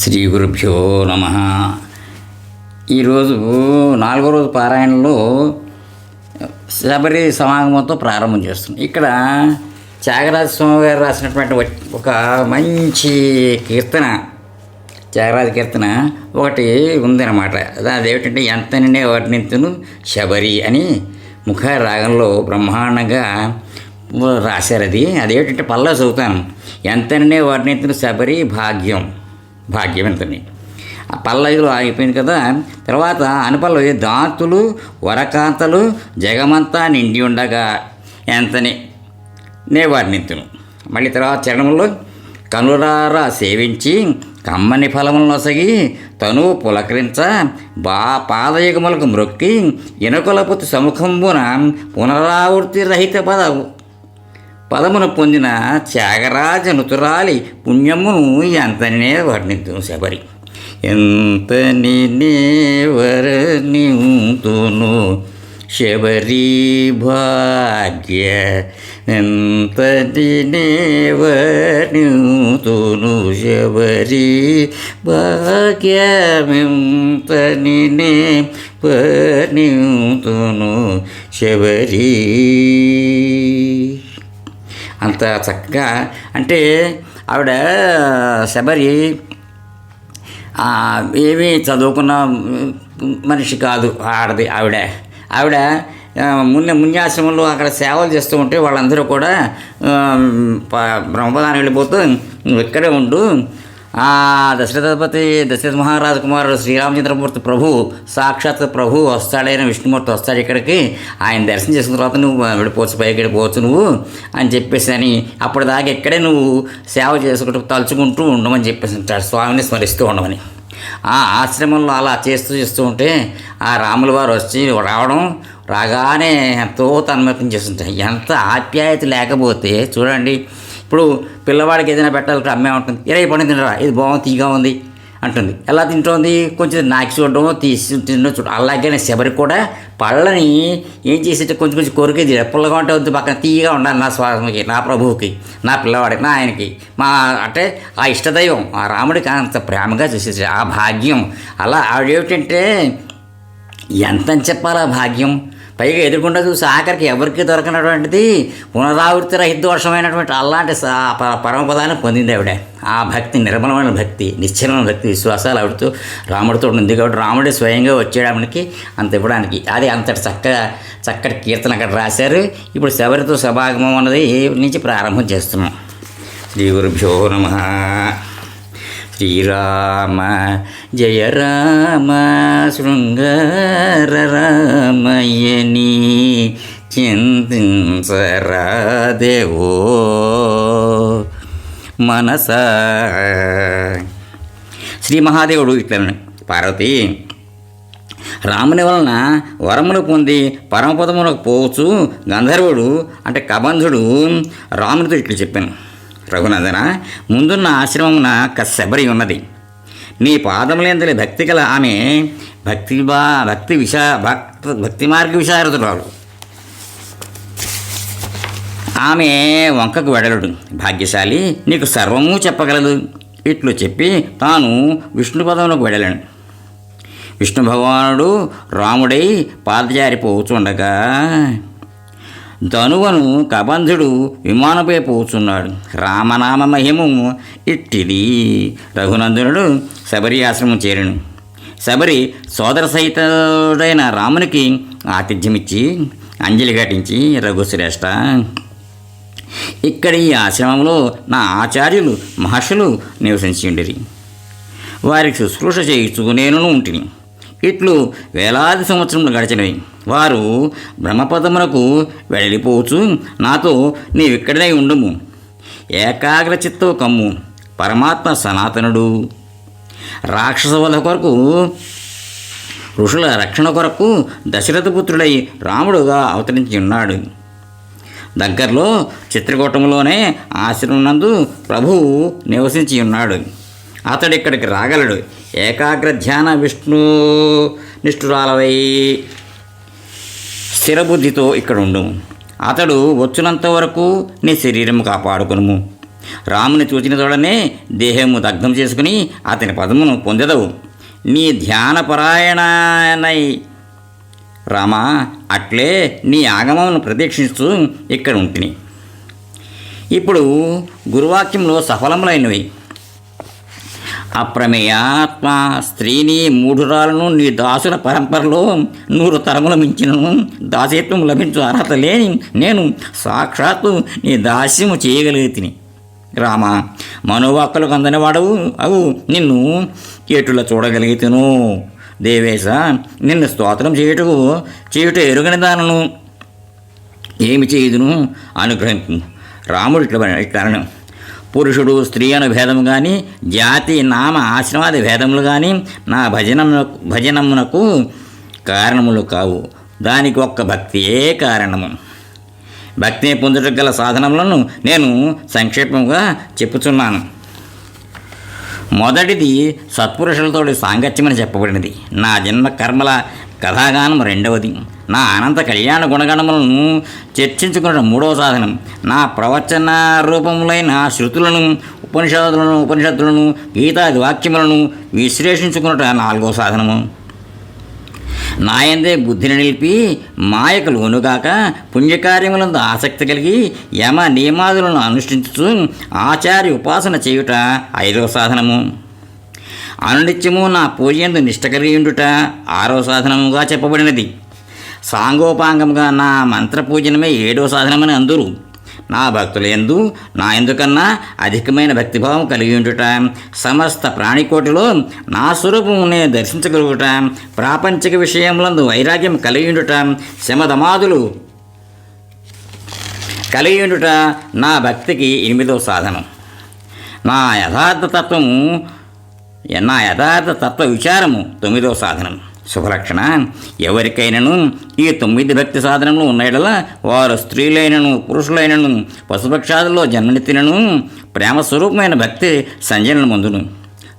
శ్రీ గురుభ్యో నమ. ఈరోజు నాలుగో రోజు పారాయణలో శబరి సమాగమంతో ప్రారంభం చేస్తున్నాం. ఇక్కడ త్యాగరాజ స్వామి గారు రాసినటువంటి ఒక మంచి కీర్తన త్యాగరాజ కీర్తన ఒకటి ఉందన్నమాట. అదేమిటంటే ఎంత నిండే వర్ణింతును శబరి అని ముఖ రాగంలో బ్రహ్మాండంగా రాశారు అది. అదేమిటంటే పల్లా చదువుతాను. ఎంతనే వర్ణింతును శబరి భాగ్యం. భాగ్యం ఎంతని. ఆ పల్లవిలో ఆగిపోయింది కదా తర్వాత అనుపల్లవి దాంతులు వరకాంతలు జగమంతా నిండి ఉండగా ఎంతని? నే మళ్ళీ తర్వాత చరణంలో కనురారా సేవించి కమ్మని ఫలములను నొసగి తనువు పులకరించ బా పాదయుగములకు మ్రొక్కి ఇనకులపుతి సముఖంబున పునరావృత్తి రహిత పదవు. పదమును పొందిన త్యాగరాజ నుతురాలి పుణ్యమును ఎంతనే వర్ణిద్దు శబరి. ఎంత వర్ణింతును శబరి భాగ్య ఎంత వర్ణింతును శబరి భాగ్యమెంతని వర్ణింతును శబరి. అంత చక్కగా అంటే ఆవిడ శబరి ఏమీ చదువుకున్న మనిషి కాదు ఆడది ఆవిడ. ఆవిడ ఆ, మున్న మున్యాశ్రమంలో అక్కడ సేవలు చేస్తూ ఉంటే వాళ్ళందరూ కూడా ఆ, వెళ్ళిపోతూ "నువ్వు ఇక్కడే ఉండు దశరథపతి దశరథ మహారాజు కుమారుడు శ్రీరామచంద్రమూర్తి ప్రభు సాక్షాత్ ప్రభు వస్తాడైన విష్ణుమూర్తి వస్తాడు ఇక్కడికి. ఆయన దర్శనం చేసుకున్న తర్వాత నువ్వు వెళ్ళిపోవచ్చు పైకి వెళ్ళిపోవచ్చు నువ్వు అని చెప్పేసి అని అప్పటిదాకా ఇక్కడే నువ్వు సేవ చేసుకుంటూ తలుచుకుంటూ ఉండమని చెప్పేసి ఉంటాడు స్వామిని స్మరిస్తూ ఉండమని. ఆ ఆశ్రమంలో అలా చేస్తూ చేస్తూ ఉంటే ఆ రాముల వారు వచ్చి రావడం రాగానే ఎంతో తన్మతం చేస్తుంటాయి ఎంత ఆప్యాయత లేకపోతే చూడండి ఇప్పుడు పిల్లవాడికి ఏదైనా పెట్టాలి అమ్మే ఉంటుంది. ఇరవై పండు తినరా? ఇది బాగుంది తీగా ఉంది అంటుంది. ఎలా తింటోంది? కొంచెం నాకి చూడడం తీసి తినడం చూడడం అలాగే శబరి కూడా పళ్ళని ఏం చేసేట కొంచెం కొంచెం కొరికేది పుల్లగా ఉంటే వద్దు పక్కన తీయగా ఉండాలి నా స్వామికి నా ప్రభువుకి నా పిల్లవాడికి నా ఆయనకి మా అంటే ఆ ఇష్టదైవం ఆ రాముడికి అంత ప్రేమగా చూసేసి ఆ భాగ్యం. అలా ఆవిడేమిటంటే ఎంతని చెప్పాలి ఆ భాగ్యం? పైగా ఎదుర్కొండ చూసి ఆఖరికి ఎవరికి దొరకనటువంటిది పునరావృత్తి రహితోషమైనటువంటి అలాంటి సా- ప- పరమపదాన్ని పొందింది ఆవిడ. ఆ భక్తి నిర్మలమైన భక్తి నిశ్చలమైన భక్తి విశ్వాసాలు ఆవిడతో రాముడితో ఉంది కాబట్టి రాముడే స్వయంగా వచ్చేయడానికి అంత ఇవ్వడానికి. అది అంతటి చక్కగా చక్కటి కీర్తన అక్కడ రాశారు. ఇప్పుడు శబరితో సభాగమం అన్నది నుంచి ప్రారంభం చేస్తున్నాం? శ్రీ గురుభ్యో నమ. శ్రీరామ జయ రామ. శృంగార చింతించరాదేవో మనస. శ్రీ మహాదేవుడు ఇట్లా పార్వతి రాముని వలన వరమును పొంది పరమపదమునకు పోవచ్చు గంధర్వుడు అంటే కబంధుడు రామునితో ఇట్లు చెప్పాను. రఘునందన ముందున్న ఆశ్రమమున కశబరి ఉన్నది. నీ పాదములేందలి భక్తి గల ఆమె భక్తి భక్తి విషా భక్త భక్తి మార్గ విశారదురాలు. ఆమె వంకకు వెడలడు. భాగ్యశాలి నీకు సర్వము చెప్పగలదు. ఇట్లు చెప్పి తాను విష్ణుపదంలోకి వెడలను. విష్ణు భగవానుడు రాముడై పాదజారిపోచుండగా ధనువను కబంధుడు విమానపై పోచున్నాడు. రామనామ మహిము ఇట్టిది. రఘునందనుడు శబరి ఆశ్రమం చేరను. శబరి సోదర సహితుడైన రామునికి ఆతిథ్యమిచ్చి అంజలి ఘటించి రఘుశ్రేష్ఠ ఇక్కడ ఈ ఆశ్రమంలో నా ఆచార్యులు మహర్షులు నివసించిండిరి. వారికి శుశ్రూష చేయించు నేను ఉంటిని. ఇట్లు వేలాది సంవత్సరములు గడిచినవి. వారు బ్రహ్మపదమునకు వెళ్ళిపోవచ్చు. నాతో నీవిక్కడనే ఉండుము. ఏకాగ్ర చిత్తో కమ్ము. పరమాత్మ సనాతనుడు. రాక్షస కొరకు ఋషుల రక్షణ కొరకు దశరథపుత్రుడై రాముడుగా అవతరించి ఉన్నాడు దగ్గరలో చిత్రకూటంలోనే ఆశ్రమనందు ప్రభువు నివసించి ఉన్నాడు. అతడు ఇక్కడికి రాగలడు. ఏకాగ్ర ధ్యాన విష్ణు నిష్ఠురాలవై స్థిరబుద్ధితో ఇక్కడ ఉండు అతడు వచ్చినంత వరకు నీ శరీరం కాపాడుకును రాముని చూచిన తోడనే దేహము దగ్ధం చేసుకుని అతని పదమును పొందెదవు. నీ ధ్యాన పరాయణనై రామా అట్లే నీ ఆగమమును ప్రతీక్షిస్తూ ఇక్కడ ఉంటిని. ఇప్పుడు గురువాక్యంలో సఫలములైనవి. అప్రమేయాత్మ స్త్రీని మూఢురాలను నీ దాసుల పరంపరలో నూరు తరముల మించినను దాసత్వం లభించు అర్హత లేని నేను సాక్షాత్తు నీ దాస్యము చేయగలిగితిని. రామ మనోవాక్కులకు అందనివాడవు అవు నిన్ను కేటుల చూడగలిగితేను. దేవేశ నిన్ను స్తోత్రం చేయుటకు చేయుట ఎరుగని దానను ఏమి చేయుదును? అనుగ్రహింపు. రాముడు ఇట్లా ఇట్లా పురుషుడు స్త్రీ అను భేదము కానీ జాతి నామ ఆశ్రమాది భేదములు కానీ నా భజనమునకు భజనమునకు కారణములు కావు. దానికి ఒక్క భక్తియే కారణము. భక్తిని పొందుటకు గల సాధనములను నేను సంక్షేపంగా చెప్పుచున్నాను. మొదటిది సత్పురుషులతోటి సాంగత్యమని చెప్పబడినది. నా జన్మ కర్మల కథాగానం రెండవది. నా అనంత కళ్యాణ గుణగణములను చర్చించుకున్న మూడవ సాధనం. నా ప్రవచన రూపములైన శృతులను ఉపనిషత్తులను ఉపనిషత్తులను గీతాది వాక్యములను విశ్లేషించుకున్నట నాలుగో సాధనము. నాయందే బుద్ధిని నిలిపి మాయకు లోనుగాక పుణ్యకార్యములందు ఆసక్తి కలిగి యమ నియమాదులను అనుష్ఠించుతూ ఆచార్య ఉపాసన చేయుట ఐదవ సాధనము. అనునిత్యము నా పూజయందు నిష్ట కలిగి ఉండుట ఆరో సాధనముగా చెప్పబడినది. సాంగోపాంగముగా నా మంత్రపూజనమే ఏడో సాధనమని అందరూ. నా భక్తుల ఎందు నా ఎందుకన్నా అధికమైన భక్తిభావం కలిగి ఉండుట సమస్త ప్రాణికోటిలో నా స్వరూపమునే దర్శించగలుగుట ప్రాపంచిక విషయములందు వైరాగ్యం కలిగి ఉండుట శమధమాదులు కలిగి ఉండుట నా భక్తికి ఎనిమిదో సాధనం. నా యథార్థ తత్వము నా యథార్థ తత్వ విచారము తొమ్మిదో సాధనం. శుభలక్షణ. ఎవరికైనాను ఈ తొమ్మిది భక్తి సాధనలు ఉన్నాయడల వారు స్త్రీలైనను పురుషులైనను పశుపక్షాదుల్లో జన్మనెత్తినను ప్రేమ స్వరూపమైన భక్తి సంజనను ముందును.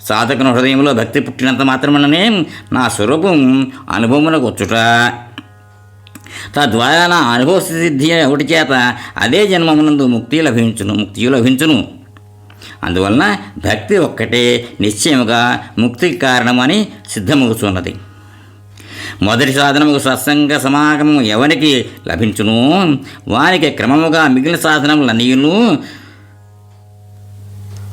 సాధకుని హృదయంలో భక్తి పుట్టినంత మాత్రమే నా స్వరూపం అనుభవమునకు వచ్చుట. తద్వారా నా అనుభవ సిద్ధి ఒకటి చేత అదే జన్మమునందు ముక్తి లభించును ముక్తి లభించును. అందువలన భక్తి ఒక్కటే నిశ్చయముగా ముక్తికి కారణమని సిద్ధమవుతున్నది మొదటి సాధనముకు సత్సంగ సమాగమం ఎవరికి లభించును? వారికి క్రమముగా మిగిలిన సాధనములన్నీయును.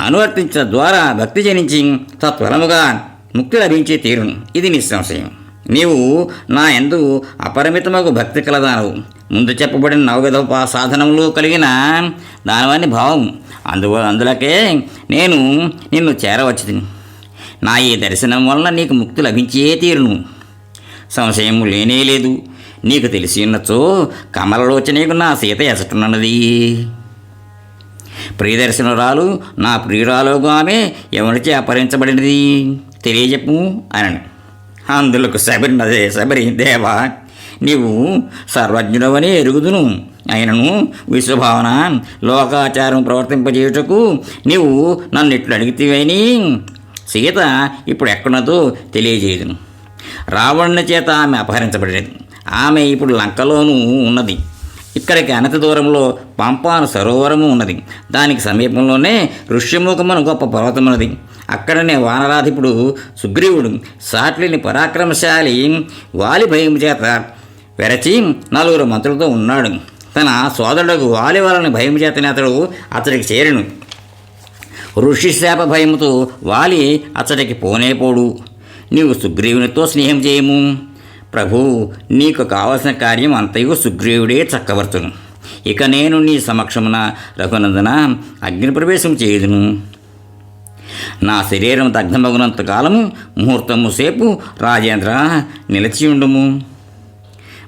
అనువర్తించడం ద్వారా భక్తి జనించి తత్వరముగా ముక్తి లభించే తీరును. ఇది నిస్సంశయం. నీవు నా ఎందు అపరిమితమగు భక్తి కలదానవు. ముందు చెప్పబడిన నవవిధ సాధనములు కలిగిన దానివని భావం. అందువల్ల అందులకే నేను నిన్ను చేరవచ్చుది నా ఈ దర్శనం వలన నీకు ముక్తి లభించే తీరును. సంశయము లేనే లేదు. నీకు తెలిసి ఉన్నచో కమలలోచనకు నా సీత ఎసటనున్నది. ప్రియదర్శనురాలు నా ప్రియురాలుగా ఆమె ఎవరిచే అపహరించబడినది? తెలియజెప్పు అనను. అందులకు శబరినదే శబరి దేవా నీవు సర్వజ్ఞుడవని ఎరుగుదును. అయినను విశ్వభావన లోకాచారం ప్రవర్తింపజేయుటకు నీవు నన్ను ఇట్లు అడిగితేవని సీత ఇప్పుడు ఎక్కడదో తెలియజేయదును. రావణుని చేత ఆమె అపహరించబడినది. ఆమె ఇప్పుడు లంకలోనూ ఉన్నది. ఇక్కడికి అనంత దూరంలో పంపాను సరోవరము ఉన్నది. దానికి సమీపంలోనే ఋష్యముఖమును గొప్ప పర్వతం ఉన్నది. అక్కడనే వానరాధిపుడు సుగ్రీవుడు సాట్లిని పరాక్రమశాలి వాలి భయం చేత వెరచి నలుగురు మంత్రులతో ఉన్నాడు. తన సోదరుడు వాలి వాళ్ళని భయం చేతనే అతడు అతడికి చేరను. ఋషిశాప భయముతో వాలి అతడికి పోనే పోడు నీవు సుగ్రీవునితో స్నేహం చేయము. ప్రభు నీకు కావలసిన కార్యం అంతయు సుగ్రీవుడే చక్కవర్చును ఇక నేను నీ సమక్షమున రఘునందన అగ్ని ప్రవేశం చేయుదును. నా శరీరం దగ్ధమగునంత కాలము ముహూర్తము సేపు రాజేంద్ర నిలిచి ఉండుము.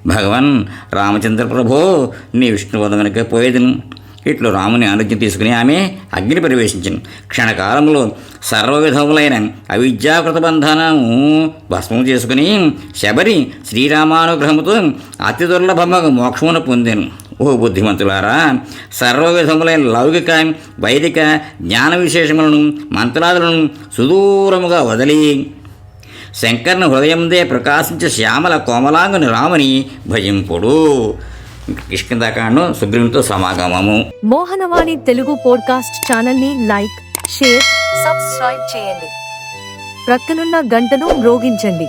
భగవన్ రామచంద్ర ప్రభో నీ విష్ణువదనకే పోయేదును. ఇట్లు రాముని అనుజ్ఞ తీసుకుని ఆమె అగ్ని ప్రవేశించింది. క్షణకాలంలో సర్వవిధములైన అవిద్యాకృత బంధనము భస్మం చేసుకుని శబరి శ్రీరామానుగ్రహముతో అతి దుర్లభముగా మోక్షమును పొందాను. ఓ బుద్ధిమంతులారా సర్వవిధములైన లౌకిక వైదిక జ్ఞాన విశేషములను మంత్రాదులను సుదూరముగా వదిలి శంకర్ని హృదయందే ప్రకాశించే శ్యామల కోమలాంగుని రాముని భజింపుడు కిష్కిందాకాండం సుగ్రీవునితో సమాగమము. మోహనవాణి తెలుగు పోడ్కాస్ట్ ఛానల్ని లైక్ షేర్ సబ్స్క్రైబ్ చేయండి. ప్రక్కనున్న గంటను మ్రోగించండి.